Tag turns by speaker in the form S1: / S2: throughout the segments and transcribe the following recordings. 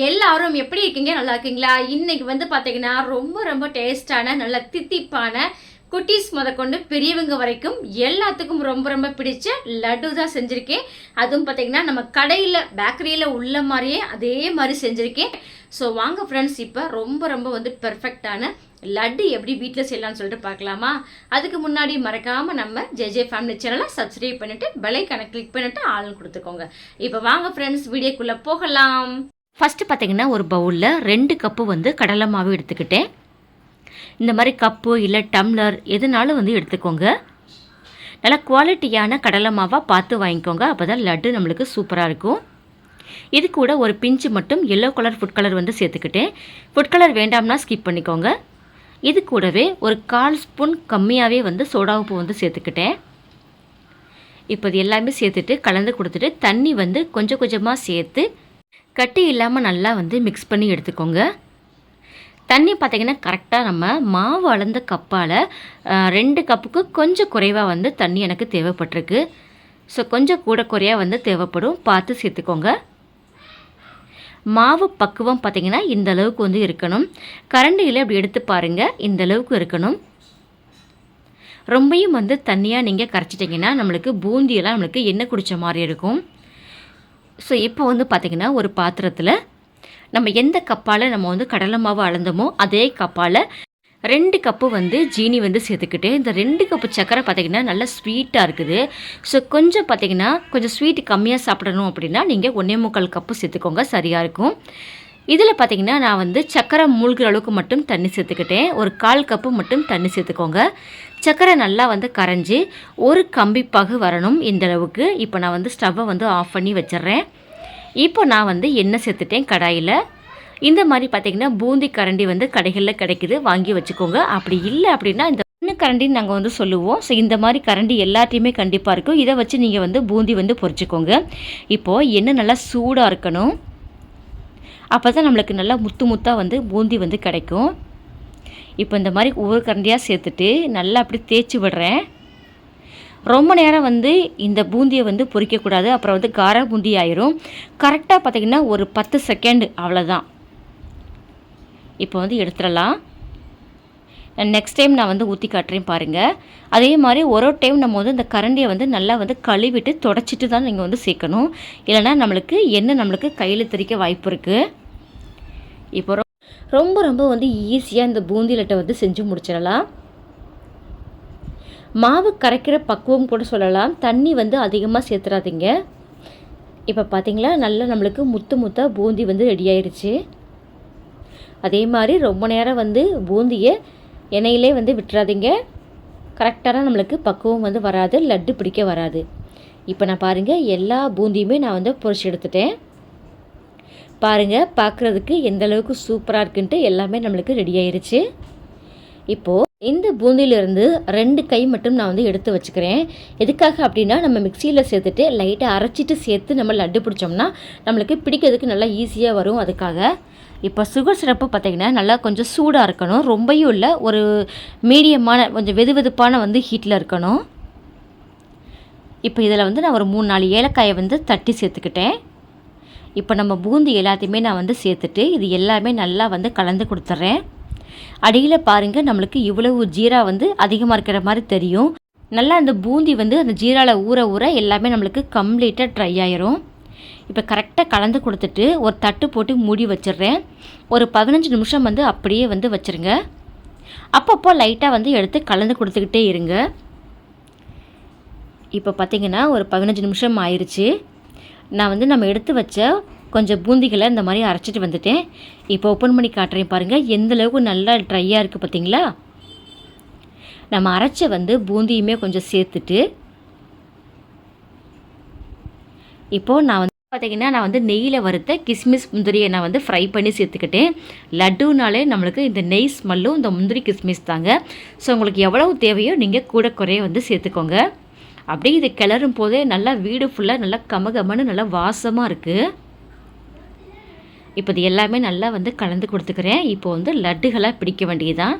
S1: எப்படி இருக்கீங்க? நல்லா இருக்கீங்களா? இன்னைக்கு வந்து பார்த்தீங்கன்னா ரொம்ப ரொம்ப டேஸ்டான நல்ல தித்திப்பான குட்டீஸ் முதற்கொண்டு பெரியவங்க வரைக்கும் எல்லாத்துக்கும் ரொம்ப ரொம்ப பிடிச்ச லட்டு தான் செஞ்சுருக்கேன். அதுவும் பார்த்தீங்கன்னா நம்ம கடையில் பேக்கரியில் உள்ள மாதிரியே அதே மாதிரி செஞ்சுருக்கேன். ஸோ வாங்க ஃப்ரெண்ட்ஸ் இப்போ ரொம்ப ரொம்ப வந்து பெர்ஃபெக்டான லட்டு எப்படி வீட்டில் செய்யலாம்னு சொல்லிட்டு பார்க்கலாமா அதுக்கு முன்னாடி மறக்காமல் நம்ம ஜெஜே ஃபேமிலி சேனலை சப்ஸ்கிரைப் பண்ணிவிட்டு பெலைக்கான கிளிக் பண்ணிவிட்டு ஆள் கொடுத்துக்கோங்க. இப்போ வாங்க ஃப்ரெண்ட்ஸ் வீடியோக்குள்ளே போகலாம். ஃபஸ்ட்டு பார்த்தீங்கன்னா ஒரு பவுலில் ரெண்டு கப்பு வந்து கடலை மாவு எடுத்துக்கிட்டேன். இந்த மாதிரி கப்பு இல்லை டம்ளர் எதுனாலும் வந்து எடுத்துக்கோங்க. நல்லா குவாலிட்டியான கடலை மாவாக பார்த்து வாங்கிக்கோங்க. அப்போ தான் லட்டு நம்மளுக்கு சூப்பராக இருக்கும். இது கூட ஒரு பிஞ்சு மட்டும் எல்லோ கலர் ஃபுட் கலர் வந்து சேர்த்துக்கிட்டேன். ஃபுட் கலர் வேண்டாம்னா ஸ்கிப் பண்ணிக்கோங்க. இது கூடவே ஒரு கால் ஸ்பூன் கம்மியாகவே வந்து சோடா உப்பு வந்து சேர்த்துக்கிட்டேன். இப்போ இது எல்லாமே சேர்த்துட்டு கலந்து கொடுத்துட்டு தண்ணி வந்து கொஞ்சம் கொஞ்சமாக சேர்த்து கட்டி இல்லாமல் நல்லா வந்து மிக்ஸ் பண்ணி எடுத்துக்கோங்க. தண்ணி பார்த்திங்கன்னா கரெக்டாக நம்ம மாவு அளந்த கப்பால் ரெண்டு கப்புக்கு கொஞ்சம் குறைவாக வந்து தண்ணி எனக்கு தேவைப்பட்டிருக்கு. ஸோ கொஞ்சம் கூட குறையாக வந்து தேவைப்படும். பார்த்து சேர்த்துக்கோங்க. மாவு பக்குவம் பார்த்திங்கன்னா இந்த அளவுக்கு வந்து இருக்கணும். கரண்டியில் அப்படி எடுத்து பாருங்கள் இந்த அளவுக்கு இருக்கணும். ரொம்பையும் வந்து தண்ணியாக நீங்கள் கரைச்சிட்டிங்கன்னா நம்மளுக்கு பூந்தியெல்லாம் நம்மளுக்கு எண்ணெய் குடித்த மாதிரி இருக்கும். ஸோ இப்போ வந்து பார்த்திங்கன்னா ஒரு பாத்திரத்தில் நம்ம எந்த கப்பால் நம்ம வந்து கடலை மாவு அளந்தோமோ அதே கப்பால் ரெண்டு கப்பு வந்து ஜீனி வந்து சேர்த்துக்கிட்டு இந்த ரெண்டு கப்பு சக்கரை பார்த்திங்கன்னா நல்லா ஸ்வீட்டாக இருக்குது. ஸோ கொஞ்சம் பார்த்திங்கன்னா கொஞ்சம் ஸ்வீட் கம்மியாக சாப்பிடணும் அப்படின்னா நீங்கள் ஒன்றே முக்கால் கப்பு சேர்த்துக்கோங்க சரியாக இருக்கும். இதில் பார்த்திங்கன்னா நான் வந்து சக்கரை மூழ்கிற அளவுக்கு மட்டும் தண்ணி சேர்த்துக்கிட்டேன். ஒரு கால் கப்பு மட்டும் தண்ணி சேர்த்துக்கோங்க. சக்கரை நல்லா வந்து கரைஞ்சி ஒரு கம்பிப்பாக வரணும் இந்தளவுக்கு இப்போ நான் வந்து ஸ்டவ்வை வந்து ஆஃப் பண்ணி வச்சிடுறேன். இப்போ நான் வந்து எண்ணெய் சேர்த்துட்டேன் கடாயில். இந்த மாதிரி பார்த்தீங்கன்னா பூந்தி கரண்டி வந்து கடைகளில் கிடைக்குது. வாங்கி வச்சுக்கோங்க. அப்படி இல்லை அப்படின்னா இந்த எண்ணெய் கரண்டின்னு நாங்கள் வந்து சொல்லுவோம். ஸோ இந்த மாதிரி கரண்டி எல்லாத்தையுமே கண்டிப்பாக இருக்கும். இதை வச்சு நீங்கள் வந்து பூந்தி வந்து பொறிச்சிக்கோங்க. இப்போது எண்ணெய் நல்லா சூடாக இருக்கணும். அப்போ தான் நம்மளுக்கு நல்லா முத்து முத்தாக வந்து பூந்தி வந்து கிடைக்கும். இப்போ இந்த மாதிரி ஒவ்வொரு கரண்டியாக சேர்த்துட்டு நல்லா அப்படி தேய்ச்சி விடுறேன். ரொம்ப நேரம் வந்து இந்த பூந்தியை வந்து பொறிக்கக்கூடாது. அப்புறம் வந்து கார பூந்தி ஆயிரும். கரெக்டாக பார்த்திங்கன்னா ஒரு பத்து செகண்டு அவ்வளோதான் இப்போ வந்து எடுத்துடலாம். நெக்ஸ்ட் டைம் நான் வந்து ஊற்றி காட்டுறேன் பாருங்கள் அதே மாதிரி ஒரு ஒரு டைம் நம்ம வந்து இந்த கரண்டியை வந்து நல்லா வந்து கழுவிட்டு தொடச்சிட்டு தான் நீங்கள் வந்து சேர்க்கணும். இல்லைனா நம்மளுக்கு எண்ணெய் நம்மளுக்கு கையில் தெரிக்க வாய்ப்பு இருக்குது இப்போ ரொம்ப ரொம்ப வந்து ஈஸியாக இந்த பூந்தி லட்டை வந்து செஞ்சு முடிச்சிடலாம். மாவு கரைக்கிற பக்குவம் கூட சொல்லலாம். தண்ணி வந்து அதிகமாக சேர்த்துறாதீங்க. இப்போ பார்த்தீங்களா நல்லா நம்மளுக்கு முத்து முத்தாக பூந்தி வந்து ரெடி ஆயிடுச்சு அதே மாதிரி ரொம்ப நேரம் வந்து பூந்தியை எண்ணெயிலே வந்து விட்டுறாதீங்க. கரெக்டான நம்மளுக்கு பக்குவம் வந்து வராது லட்டு பிடிக்க வராது. இப்போ நான் பாருங்கள் எல்லா பூந்தியுமே நான் வந்து பொறிச்சு எடுத்துட்டேன். பாருங்கள் பார்க்குறதுக்கு எந்த அளவுக்கு சூப்பராக இருக்குன்ட்டு எல்லாமே நம்மளுக்கு ரெடி ஆயிருச்சு. இப்போது இந்த பூந்தியிலேருந்து ரெண்டு கை மட்டும் நான் வந்து எடுத்து வச்சுக்கிறேன். எதுக்காக அப்படின்னா நம்ம மிக்சியில் சேர்த்துட்டு லைட்டாக அரைச்சிட்டு சேர்த்து நம்ம லட்டு பிடிச்சோம்னா நம்மளுக்கு பிடிக்கிறதுக்கு நல்லா ஈஸியாக வரும் அதுக்காக. இப்போ சுகர் சிரப்பு பார்த்திங்கன்னா நல்லா கொஞ்சம் சூடாக இருக்கணும். ரொம்பையும் இல்லை ஒரு மீடியமான கொஞ்சம் வெது வெதுப்பான வந்து ஹீட்டில் இருக்கணும். இப்போ இதில் வந்து நான் ஒரு மூணு நாலு ஏலக்காயை வந்து தட்டி சேர்த்துக்கிட்டேன். இப்போ நம்ம பூந்தி எல்லாத்தையுமே நான் வந்து சேர்த்துட்டு இது எல்லாமே நல்லா வந்து கலந்து கொடுத்துட்றேன் அடியில் பாருங்கள் நம்மளுக்கு இவ்வளவு ஜீரா வந்து அதிகமாக இருக்கிற மாதிரி தெரியும். நல்லா அந்த பூந்தி வந்து அந்த ஜீராவில் ஊற ஊற எல்லாமே நம்மளுக்கு கம்ப்ளீட்டாக ட்ரை ஆயிரும். இப்போ கரெக்டாக கலந்து கொடுத்துட்டு ஒரு தட்டு போட்டு மூடி வச்சிடுறேன். ஒரு பதினஞ்சு நிமிஷம் வந்து அப்படியே வந்து வச்சுருங்க. அப்பப்போ லைட்டாக வந்து எடுத்து கலந்து கொடுத்துக்கிட்டே இருங்க. இப்போ பார்த்திங்கன்னா ஒரு பதினஞ்சு நிமிஷம் ஆயிடுச்சு நான் வந்து நம்ம எடுத்து வச்ச கொஞ்சம் பூந்திகளை இந்த மாதிரி அரைச்சிட்டு வந்துட்டேன். இப்போ ஓப்பன் பண்ணி காட்டுறேன் பாருங்கள் எந்த அளவுக்கு நல்லா ட்ரையாக இருக்குது பார்த்தீங்களா? நம்ம அரைச்ச வந்து பூந்தியுமே கொஞ்சம் சேர்த்துட்டு இப்போது நான் வந்து பார்த்தீங்கன்னா நான் வந்து நெய்யில் வறுத்த கிஸ்மிஸ் முந்திரியை நான் வந்து ஃப்ரை பண்ணி சேர்த்துக்கிட்டேன். லட்டுனாலே நம்மளுக்கு இந்த நெய் ஸ்மெல்லும் இந்த முந்திரி கிஸ்மிஸ் தாங்க. ஸோ உங்களுக்கு எவ்வளவு தேவையோ நீங்கள் கூட குறைய வந்து சேர்த்துக்கோங்க. அப்படியே இதை கிளறும் போதே நல்லா வீடு ஃபுல்லாக நல்லா கமகமன்னு நல்லா வாசமாக இருக்குது இப்போ இது எல்லாமே நல்லா வந்து கலந்து கொடுத்துக்கிறேன். இப்போ வந்து லட்டுகளாக பிடிக்க வேண்டியதுதான்.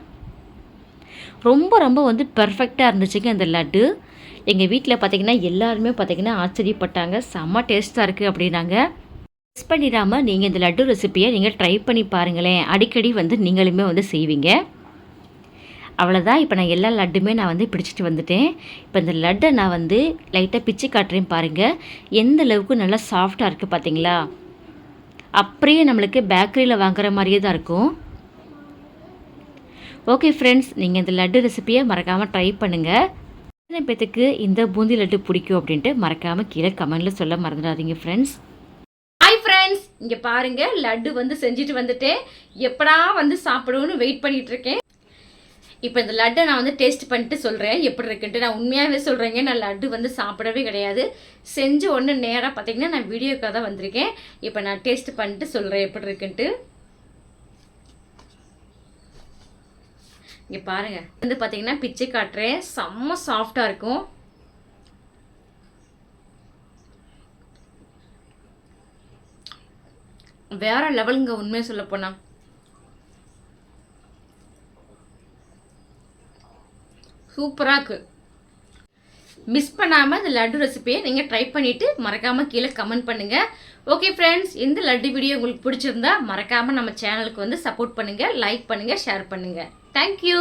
S1: ரொம்ப ரொம்ப வந்து பர்ஃபெக்டாக இருந்துச்சுங்க அந்த லட்டு. எங்கள் வீட்டில் பார்த்திங்கன்னா எல்லாருமே பார்த்திங்கன்னா ஆச்சரியப்பட்டாங்க. செம்ம டேஸ்ட்டாக இருக்குது அப்படின்னாங்க. மிஸ் பண்ணிடாமல் நீங்கள் இந்த லட்டு ரெசிப்பியை நீங்கள் ட்ரை பண்ணி பாருங்களேன். அடிக்கடி வந்து நீங்களுமே வந்து செய்வீங்க. அவ்வளோதான் இப்போ நான் எல்லா லட்டுமே நான் வந்து பிடிச்சிட்டு வந்துட்டேன். இப்போ இந்த லட்டை நான் வந்து லைட்டாக பிச்சு காட்டுறேன் பாருங்கள் எந்த அளவுக்கு நல்லா சாஃப்டாக இருக்குது பார்த்தீங்களா அப்படியே நம்மளுக்கு பேக்கரியில் வாங்குற மாதிரியே தான் இருக்கும். ஓகே ஃப்ரெண்ட்ஸ் நீங்கள் இந்த லட்டு ரெசிப்பியை மறக்காமல் ட்ரை பண்ணுங்கள் எத்தனை பேத்துக்கு இந்த பூந்தி லட்டு பிடிக்கும் அப்படின்ட்டு மறக்காமல் கீழே கமெண்டில் சொல்ல மறந்துடாதீங்க ஃப்ரெண்ட்ஸ் ஹாய் ஃப்ரெண்ட்ஸ் இங்கே பாருங்கள் லட்டு வந்து செஞ்சுட்டு வந்துட்டேன். எப்படா வந்து சாப்பிடுவோன்னு வெயிட் பண்ணிகிட்ருக்கேன் இருக்கேன். இப்போ இந்த லட்டை நான் வந்து டேஸ்ட் பண்ணிட்டு சொல்கிறேன் எப்படி இருக்குன்ட்டு நான் உண்மையாகவே சொல்கிறேங்க நான் லட்டு வந்து சாப்பிடவே கிடையாது. செஞ்சு ஒன்று நேராக பார்த்தீங்கன்னா நான் வீடியோக்காக தான் வந்திருக்கேன். இப்போ நான் டேஸ்ட் பண்ணிட்டு சொல்கிறேன் எப்படி இருக்குன்ட்டு. இங்கே பாருங்கள் வந்து பார்த்தீங்கன்னா பிச்சை காட்டுறேன். செம்ம சாஃப்டாக இருக்கும். வேற லெவலுங்க உண்மையை சொல்ல சூப்பராக இருக்கு. மிஸ் பண்ணாமல் இந்த லட்டு ரெசிபியை நீங்கள் ட்ரை பண்ணிவிட்டு மறக்காமல் கீழே கமெண்ட் பண்ணுங்கள் ஓகே ஃப்ரெண்ட்ஸ் இந்த லட்டு வீடியோ உங்களுக்கு பிடிச்சிருந்தா மறக்காமல் நம்ம சேனலுக்கு வந்து சப்போர்ட் பண்ணுங்கள் லைக் பண்ணுங்கள் ஷேர் பண்ணுங்கள் தேங்க்யூ